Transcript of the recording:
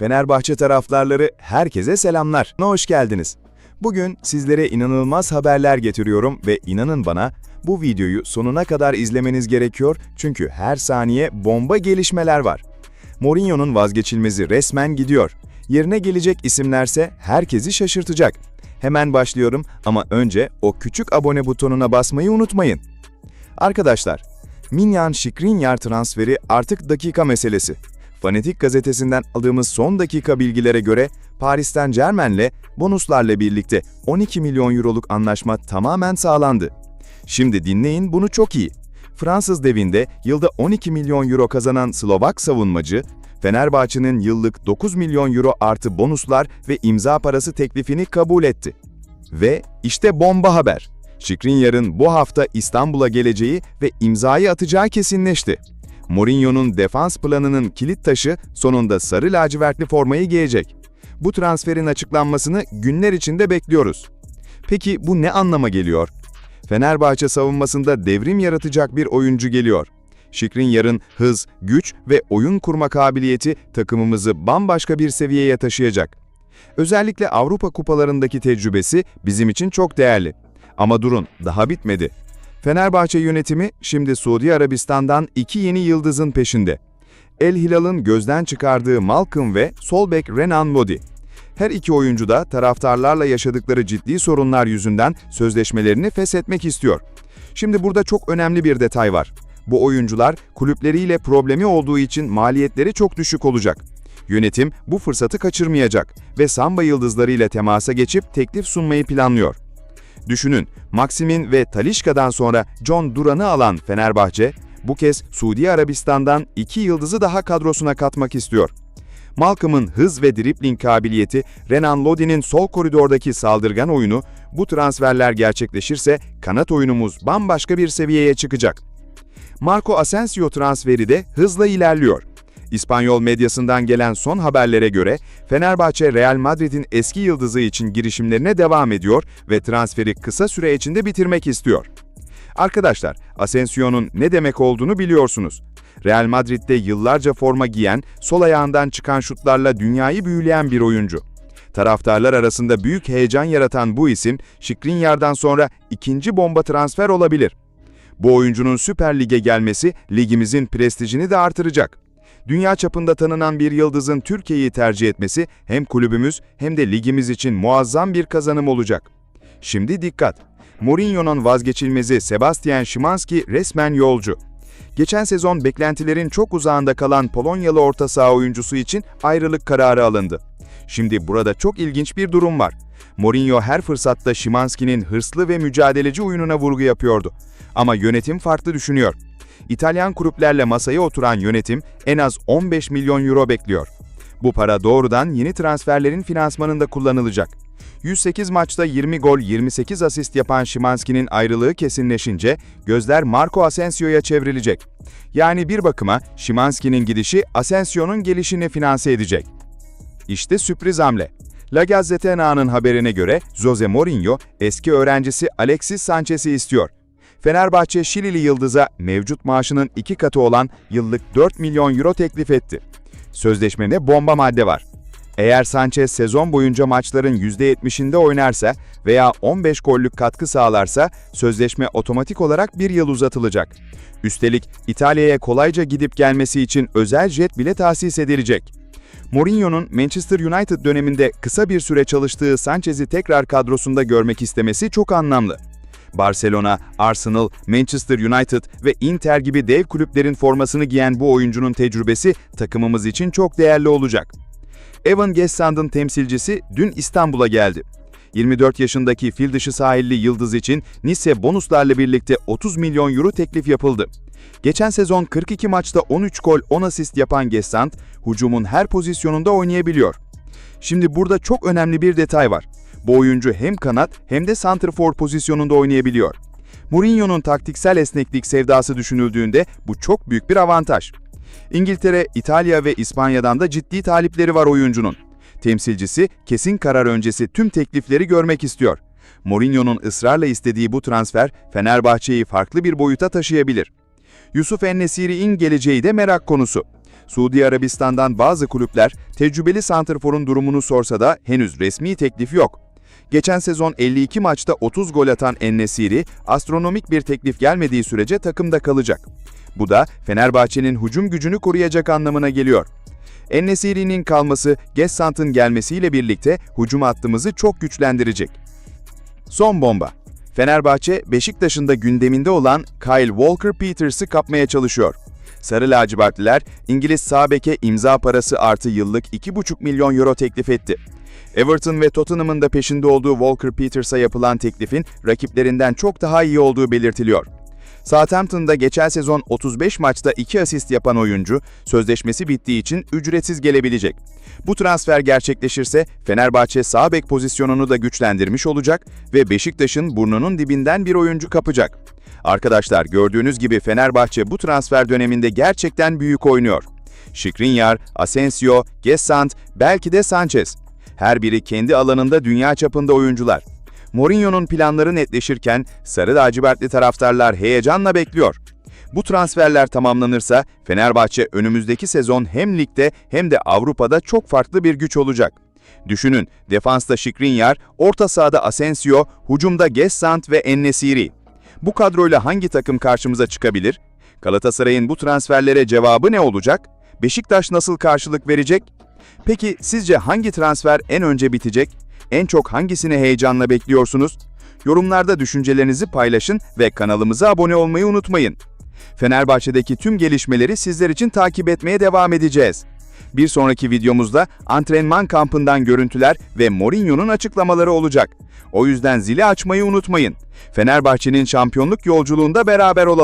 Fenerbahçe taraftarları herkese selamlar. Hoş geldiniz. Bugün sizlere inanılmaz haberler getiriyorum ve inanın bana bu videoyu sonuna kadar izlemeniz gerekiyor çünkü her saniye bomba gelişmeler var. Mourinho'nun vazgeçilmezi resmen gidiyor. Yerine gelecek isimlerse herkesi şaşırtacak. Hemen başlıyorum ama önce o küçük abone butonuna basmayı unutmayın. Arkadaşlar, Minyan Şikrinyar transferi artık dakika meselesi. Fanatik gazetesinden aldığımız son dakika bilgilere göre Paris'ten Germain'le bonuslarla birlikte 12 milyon euroluk anlaşma tamamen sağlandı. Şimdi dinleyin bunu çok iyi. Fransız devinde yılda 12 milyon euro kazanan Slovak savunmacı, Fenerbahçe'nin yıllık 9 milyon euro artı bonuslar ve imza parası teklifini kabul etti. Ve işte bomba haber. Şikrinyar'ın bu hafta İstanbul'a geleceği ve imzayı atacağı kesinleşti. Mourinho'nun defans planının kilit taşı sonunda sarı lacivertli formayı giyecek. Bu transferin açıklanmasını günler içinde bekliyoruz. Peki bu ne anlama geliyor? Fenerbahçe savunmasında devrim yaratacak bir oyuncu geliyor. Şikrinyar'ın hız, güç ve oyun kurma kabiliyeti takımımızı bambaşka bir seviyeye taşıyacak. Özellikle Avrupa kupalarındaki tecrübesi bizim için çok değerli. Ama durun, daha bitmedi. Fenerbahçe yönetimi şimdi Suudi Arabistan'dan iki yeni yıldızın peşinde. El Hilal'ın gözden çıkardığı Malcolm ve sol bek Renan Lodi. Her iki oyuncu da taraftarlarla yaşadıkları ciddi sorunlar yüzünden sözleşmelerini feshetmek istiyor. Şimdi burada çok önemli bir detay var. Bu oyuncular kulüpleriyle problemi olduğu için maliyetleri çok düşük olacak. Yönetim bu fırsatı kaçırmayacak ve Samba yıldızlarıyla temasa geçip teklif sunmayı planlıyor. Düşünün, Maxim'in ve Talişka'dan sonra John Duran'ı alan Fenerbahçe, bu kez Suudi Arabistan'dan iki yıldızı daha kadrosuna katmak istiyor. Malcolm'ın hız ve dribling kabiliyeti, Renan Lodi'nin sol koridordaki saldırgan oyunu, bu transferler gerçekleşirse kanat oyunumuz bambaşka bir seviyeye çıkacak. Marco Asensio transferi de hızla ilerliyor. İspanyol medyasından gelen son haberlere göre Fenerbahçe Real Madrid'in eski yıldızı için girişimlerine devam ediyor ve transferi kısa süre içinde bitirmek istiyor. Arkadaşlar, Asensio'nun ne demek olduğunu biliyorsunuz. Real Madrid'de yıllarca forma giyen, sol ayağından çıkan şutlarla dünyayı büyüleyen bir oyuncu. Taraftarlar arasında büyük heyecan yaratan bu isim, Şikrinyar'dan sonra ikinci bomba transfer olabilir. Bu oyuncunun Süper Lig'e gelmesi ligimizin prestijini de artıracak. Dünya çapında tanınan bir yıldızın Türkiye'yi tercih etmesi hem kulübümüz hem de ligimiz için muazzam bir kazanım olacak. Şimdi dikkat! Mourinho'nun vazgeçilmezi Sebastian Szymanski resmen yolcu. Geçen sezon beklentilerin çok uzağında kalan Polonyalı orta saha oyuncusu için ayrılık kararı alındı. Şimdi burada çok ilginç bir durum var. Mourinho her fırsatta Szymanski'nin hırslı ve mücadeleci oyununa vurgu yapıyordu. Ama yönetim farklı düşünüyor. İtalyan kulüplerle masaya oturan yönetim en az 15 milyon euro bekliyor. Bu para doğrudan yeni transferlerin finansmanında kullanılacak. 108 maçta 20 gol 28 asist yapan Szymanski'nin ayrılığı kesinleşince gözler Marco Asensio'ya çevrilecek. Yani bir bakıma Szymanski'nin gidişi Asensio'nun gelişini finanse edecek. İşte sürpriz hamle. La Gazzetena'nın haberine göre Jose Mourinho eski öğrencisi Alexis Sanchez'i istiyor. Fenerbahçe Şilili Yıldız'a mevcut maaşının iki katı olan yıllık 4 milyon euro teklif etti. Sözleşmede bomba madde var. Eğer Sanchez sezon boyunca maçların %70'inde oynarsa veya 15 gollük katkı sağlarsa sözleşme otomatik olarak bir yıl uzatılacak. Üstelik İtalya'ya kolayca gidip gelmesi için özel jet bile tahsis edilecek. Mourinho'nun Manchester United döneminde kısa bir süre çalıştığı Sanchez'i tekrar kadrosunda görmek istemesi çok anlamlı. Barcelona, Arsenal, Manchester United ve Inter gibi dev kulüplerin formasını giyen bu oyuncunun tecrübesi takımımız için çok değerli olacak. Evan Gessand'ın temsilcisi dün İstanbul'a geldi. 24 yaşındaki fil dışı sahilli yıldız için Nice bonuslarla birlikte 30 milyon euro teklif yapıldı. Geçen sezon 42 maçta 13 gol 10 asist yapan Gessand, hücumun her pozisyonunda oynayabiliyor. Şimdi burada çok önemli bir detay var. Bu oyuncu hem kanat hem de santrfor pozisyonunda oynayabiliyor. Mourinho'nun taktiksel esneklik sevdası düşünüldüğünde bu çok büyük bir avantaj. İngiltere, İtalya ve İspanya'dan da ciddi talipleri var oyuncunun. Temsilcisi kesin karar öncesi tüm teklifleri görmek istiyor. Mourinho'nun ısrarla istediği bu transfer Fenerbahçe'yi farklı bir boyuta taşıyabilir. Yusuf Ennesiri'nin geleceği de merak konusu. Suudi Arabistan'dan bazı kulüpler tecrübeli santrforun durumunu sorsa da henüz resmi teklif yok. Geçen sezon 52 maçta 30 gol atan Ennesiri, astronomik bir teklif gelmediği sürece takımda kalacak. Bu da Fenerbahçe'nin hücum gücünü koruyacak anlamına geliyor. Ennesiri'nin kalması, Gessant'ın gelmesiyle birlikte hücum hattımızı çok güçlendirecek. Son bomba. Fenerbahçe, Beşiktaş'ın da gündeminde olan Kyle Walker-Peters'ı kapmaya çalışıyor. Sarı lacivertliler, İngiliz sağ imza parası artı yıllık 2,5 milyon euro teklif etti. Everton ve Tottenham'ın da peşinde olduğu Walker-Peters'a yapılan teklifin rakiplerinden çok daha iyi olduğu belirtiliyor. Southampton'da geçen sezon 35 maçta 2 asist yapan oyuncu, sözleşmesi bittiği için ücretsiz gelebilecek. Bu transfer gerçekleşirse Fenerbahçe sağ bek pozisyonunu da güçlendirmiş olacak ve Beşiktaş'ın burnunun dibinden bir oyuncu kapacak. Arkadaşlar gördüğünüz gibi Fenerbahçe bu transfer döneminde gerçekten büyük oynuyor. Skriniar, Asensio, Gessant, belki de Sanchez. Her biri kendi alanında dünya çapında oyuncular. Mourinho'nun planları netleşirken Sarı lacivertli taraftarlar heyecanla bekliyor. Bu transferler tamamlanırsa Fenerbahçe önümüzdeki sezon hem ligde hem de Avrupa'da çok farklı bir güç olacak. Düşünün, defansta Skriniar, orta sahada Asensio, hücumda Gessant ve Ennesiri. Bu kadroyla hangi takım karşımıza çıkabilir? Galatasaray'ın bu transferlere cevabı ne olacak? Beşiktaş nasıl karşılık verecek? Peki sizce hangi transfer en önce bitecek? En çok hangisini heyecanla bekliyorsunuz? Yorumlarda düşüncelerinizi paylaşın ve kanalımıza abone olmayı unutmayın. Fenerbahçe'deki tüm gelişmeleri sizler için takip etmeye devam edeceğiz. Bir sonraki videomuzda antrenman kampından görüntüler ve Mourinho'nun açıklamaları olacak. O yüzden zili açmayı unutmayın. Fenerbahçe'nin şampiyonluk yolculuğunda beraber olalım.